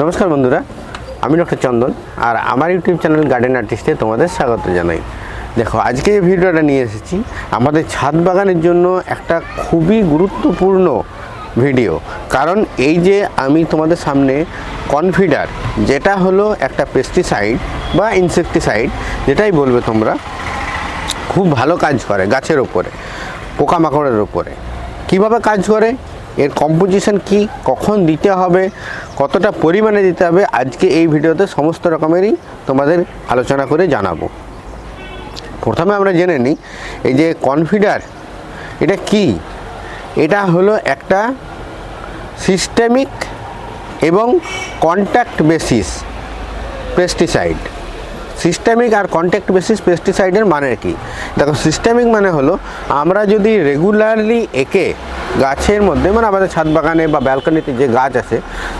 নমস্কার বন্ধুরা, আমি ডক্টর চন্দন আর আমার ইউটিউব চ্যানেল গার্ডেন আর্টিস্টে তোমাদের স্বাগত জানাই। দেখো, আজকে এই ভিডিওটা নিয়ে এসেছি আমাদের ছাদ বাগানের জন্য একটা খুবই গুরুত্বপূর্ণ ভিডিও। কারণ এই যে আমি তোমাদের সামনে কনফিডার যেটা হলো একটা পেস্টিসাইড বা ইনসেকটিসাইড যেটাই বলবে তোমরা, খুব ভালো কাজ করে গাছের ওপরে, পোকামাকড়ের ওপরে। কীভাবে কাজ করে? এর কম্পোজিশন কি, কখন দিতে হবে, কতটা পরিমাণে দিতে হবে, আজকে এই ভিডিওতে সমস্ত রকমেরই তোমাদের আলোচনা করে জানাব। প্রথমে আমরা জেনে নিই, এই যে কনফিডার এটা কি? এটা হলো একটা সিস্টেমিক এবং কন্ট্যাক্ট বেসিস পেস্টিসাইড সিস্টেমিক আর কন্ট্যাক্ট বেসিস পেস্টিসাইডের মানে কি? দেখো সিস্টেমিক মানে হলো, আমরা যদি রেগুলারলি একে গাছের মধ্যে মানে আমাদের ছাদ বাগানে বা ব্যালকনিতে যে গাছ আছে,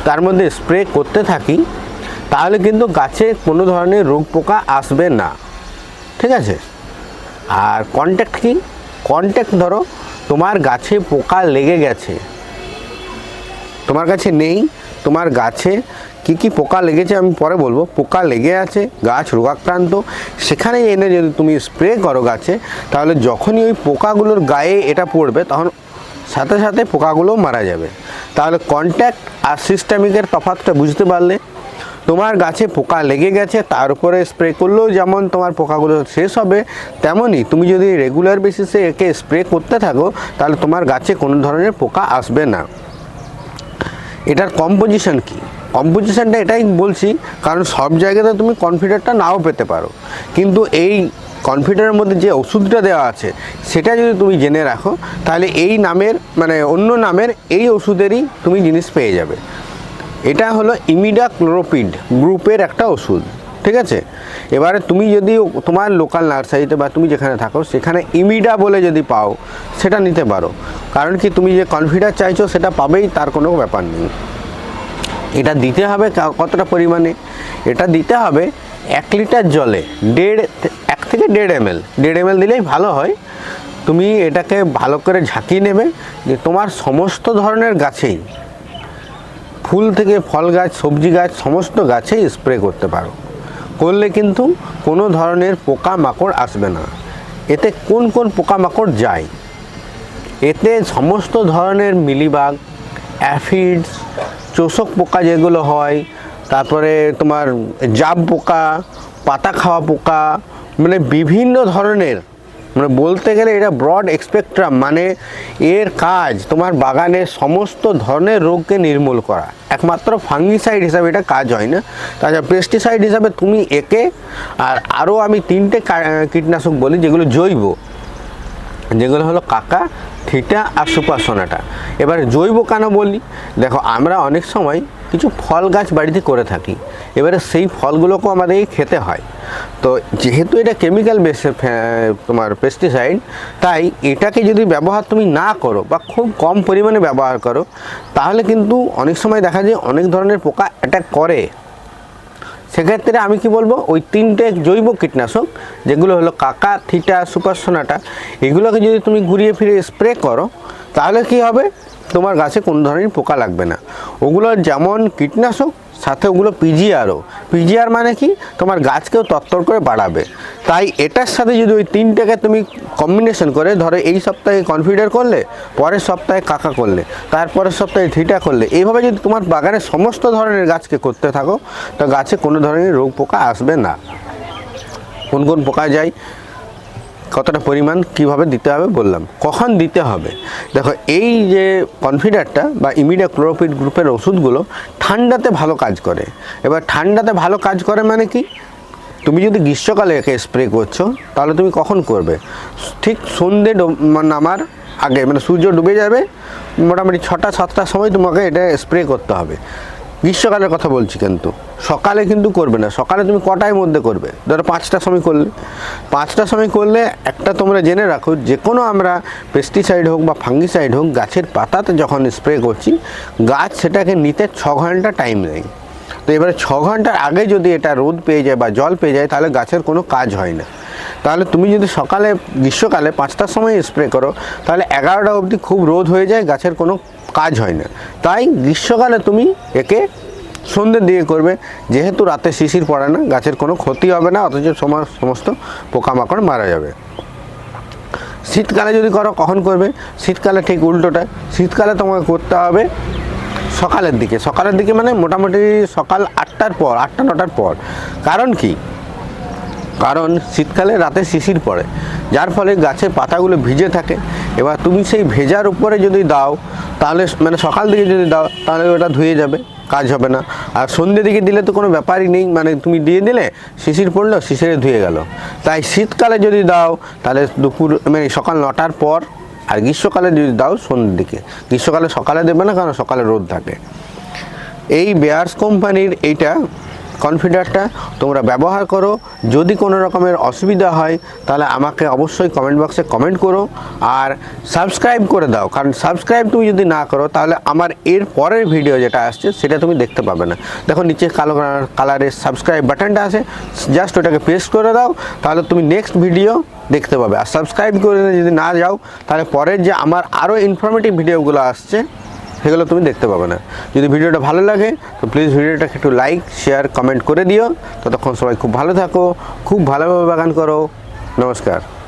তার মধ্যে স্প্রে করতে থাকি, তাহলে কিন্তু গাছে কোনো ধরনের রোগ পোকা আসবে না। ঠিক আছে? আর কন্ট্যাক্ট কি? কন্ট্যাক্ট ধরো, তোমার গাছে পোকা লেগে গেছে। তোমার কাছে নেই, তোমার গাছে কি কি পোকা লেগেছে আমি পরে বলব। পোকা লেগে আছে, গাছ রোগাক্রান্ত, সেখানে এনে যদি তুমি স্প্রে করো গাছে, তাহলে যখনই ওই পোকাগুলোর গায়ে এটা পড়বে, তখন সাথে সাথে পোকাগুলো মারা যাবে। তাহলে কন্ট্যাক্ট আর সিস্টেমিকের তফাতটা বুঝতে পারলে তোমার গাছে পোকা লেগে গেছে, তার উপরে স্প্রে করলেও যেমন তোমার পোকাগুলো শেষ হবে তেমনই তুমি যদি রেগুলার বেসিসে একে স্প্রে করতে থাকো, তাহলে তোমার গাছে কোনো ধরনের পোকা আসবে না। এটার কম্পোজিশন কি? কম্পোজিশনটা এটাই বলছি, কারণ সব জায়গাতে তুমি কনফিডারটা নাও পেতে পারো। কিন্তু এই কনফিডারের মধ্যে যে ওষুধটা দেওয়া আছে, সেটা যদি তুমি জেনে রাখো, তাহলে এই নামের মানে অন্য নামের এই ওষুধেরই তুমি জিনিস পেয়ে যাবে। এটা হলো ইমিডা ক্লোরোপিড গ্রুপের একটা ওষুধ, ঠিক আছে? এবারে তুমি যদি তোমার লোকাল নার্সারিতে বা তুমি যেখানে থাকো, সেখানে ইমিডা বলে যদি পাও, সেটা নিতে পারো। কারণ কি তুমি যে কনফিডার চাইছো, সেটা পাবেই, তার কোনো ব্যাপার নেই। এটা দিতে হবে কতটা পরিমাণে? এটা দিতে হবে এক লিটার জলে, দেড়, এক থেকে দেড় এম এল দেড় এম এল দিলেই ভালো হয়। তুমি এটাকে ভালো করে ঝাঁকিয়ে নেবে যে তোমার সমস্ত ধরনের গাছেই, ফুল থেকে ফল গাছ, সবজি গাছ, সমস্ত গাছেই স্প্রে করতে পারো। করলে কিন্তু কোনো ধরনের পোকা মাকড় আসবে না। এতে কোন কোন পোকামাকড় যায়? এতে সমস্ত ধরনের মিলিবাগ, অ্যাফিডস চোষক পোকা যেগুলো হয়, তারপরে তোমার জাব পোকা, পাতা খাওয়া পোকা মানে বিভিন্ন ধরনের মানে বলতে গেলে এটা ব্রড এক্সপেক্ট্রাম মানে এর কাজ তোমার বাগানে সমস্ত ধরনের রোগকে নির্মূল করা। একমাত্র ফাঙ্গিসাইড হিসাবে এটা কাজ হয় না। তাছাড়া পেস্টিসাইড হিসাবে তুমি একে, আর আরও আমি তিনটে কীটনাশক বলি, যেগুলো জৈব। যেগুলো হলো কাকা ঠিটা আর সুপাসনাটা এবার জৈব কেন বলি? দেখো, আমরা অনেক সময় কিছু ফল গাছ বাড়িতে করে থাকি। এবারে সেই ফলগুলোকেও আমাদেরকে খেতে হয়। তো যেহেতু এটা কেমিক্যাল বেস তোমার পেস্টিসাইড তাই এটাকে যদি ব্যবহার তুমি না করো বা খুব কম পরিমাণে ব্যবহার করো, তাহলে কিন্তু অনেক সময় দেখা যায় অনেক ধরনের পোকা অ্যাটাক করে। সেক্ষেত্রে আমি কি বলব, ওই তিনটে জৈব কীটনাশক, যেগুলো হলো কাকা, থিটা সুপারসোনাটা এগুলোকে যদি তুমি ঘুরিয়ে ফিরে স্প্রে করো, তাহলে কি হবে? তোমার গাছে কোনো ধরনের পোকা লাগবে না। ওগুলো যেমন কীটনাশক সাথে ওগুলো পিজিআরও পিজিআর মানে কি? তোমার গাছকেও তত্তর করে বাড়াবে। তাই এটার সাথে যদি ওই তিনটাকে তুমি কম্বিনেশন করে, ধরো এই সপ্তাহে কনফিডার করলে, পরের সপ্তাহে কাকা করলে, তারপরের সপ্তাহে থিটা করলে এইভাবে যদি তোমার বাগানে সমস্ত ধরনের গাছকে করতে থাকো, তো গাছে কোনো ধরনের রোগ পোকা আসবে না। কোন কোন পোকা যায়? কতটা পরিমাণ কীভাবে দিতে হবে বললাম। কখন দিতে হবে? দেখো, এই যে কনফিডারটা বা ইমিডিয়া ক্লোরোপিড গ্রুপের ওষুধগুলো ঠান্ডাতে ভালো কাজ করে। এবার ঠান্ডাতে ভালো কাজ করে মানে কি? তুমি যদি গ্রীষ্মকালে একে স্প্রে করছ, তাহলে তুমি কখন করবে? ঠিক সন্ধে ডো- মা- নামার আগে মানে সূর্য ডুবে যাবে, মোটামুটি ছটা, সাতটার সময় তোমাকে এটা স্প্রে করতে হবে। গ্রীষ্মকালের কথা বলছি কিন্তু। সকালে কিন্তু করবে না। সকালে তুমি কটার মধ্যে করবে? ধরো পাঁচটার সময় করলে। পাঁচটার সময় করলে একটা তোমরা জেনে রাখো যে কোনো আমরা পেস্টিসাইড হোক বা ফাঙ্গিসাইড হোক, গাছের পাতাতে যখন স্প্রে করছি, গাছ সেটাকে নিতে ছ ঘণ্টা টাইম নেয়। তো এবারে ছ ঘণ্টার আগে যদি এটা রোদ পেয়ে যায় বা জল পেয়ে যায়, তাহলে গাছের কোনো কাজ হয় না। তাহলে তুমি যদি সকালে, গ্রীষ্মকালে পাঁচটার সময় স্প্রে করো, তাহলে এগারোটা অবধি খুব রোদ হয়ে যায়, গাছের কোনো কাজ হয় না। তাই গ্রীষ্মকালে তুমি একে সন্ধ্যের দিকে করবে। যেহেতু রাতে শিশির পড়ে না, গাছের কোনো ক্ষতি হবে না, অথচ সমা- সমস্ত পোকামাকড় মারা যাবে। শীতকালে যদি করো, কখন করবে? শীতকালে ঠিক উল্টোটা শীতকালে তোমাকে করতে হবে সকালের দিকে। সকালের দিকে মানে মোটামুটি সকাল আটটার পর, আটটা, নটার পর। কারণ কি? কারণ শীতকালে রাতে শিশির পড়ে। যার ফলে গাছের পাতাগুলো ভিজে থাকে। এবার তুমি সেই ভেজার উপরে যদি দাও, তাহলে মানে সকাল দিকে যদি দাও, তাহলে ওটা ধুয়ে যাবে, কাজ হবে না। আর সন্ধ্যে দিকে দিলে তো কোনো ব্যাপারই নেই মানে তুমি দিয়ে দিলে, শিশির পড়ল, শিশিরে ধুয়ে গেল। তাই শীতকালে যদি দাও, তাহলে দুপুর মানে সকাল নটার পর, আর গ্রীষ্মকালে যদি দাও সন্ধ্যের দিকে। গ্রীষ্মকালে সকালে দেবে না, কারণ সকালে রোদ থাকে। এই বেয়ার্স কোম্পানির এইটা কনফিডারটা তোমরা ব্যবহার করো। যদি কোনো রকমের অসুবিধা হয়, তাহলে আমাকে অবশ্যই কমেন্ট বক্সে কমেন্ট করো আর সাবস্ক্রাইব করে দাও। কারণ সাবস্ক্রাইব তুমি যদি না করো, তাহলে আমার এর পরের ভিডিও যেটা আসছে, সেটা তুমি দেখতে পাবে না। দেখো নিচে কালো কালারের সাবস্ক্রাইব বাটনটা আছে। জাস্ট ওটাকে প্রেস করে দাও, তাহলে তুমি নেক্সট ভিডিও দেখতে পাবে। আর সাবস্ক্রাইব করে যদি না যাও, তাহলে পরের যে আমার আরও ইনফরমেটিভ ভিডিওগুলো আসছে সেগুলো তুমি দেখতে পাবে না। যদি ভিডিওটা ভালো লাগে, তো প্লিজ ভিডিওটাকে একটু লাইক শেয়ার কমেন্ট করে দিও। ততক্ষণ সবাই খুব ভালো থাকো, খুব ভালোভাবে বাগান করো। নমস্কার।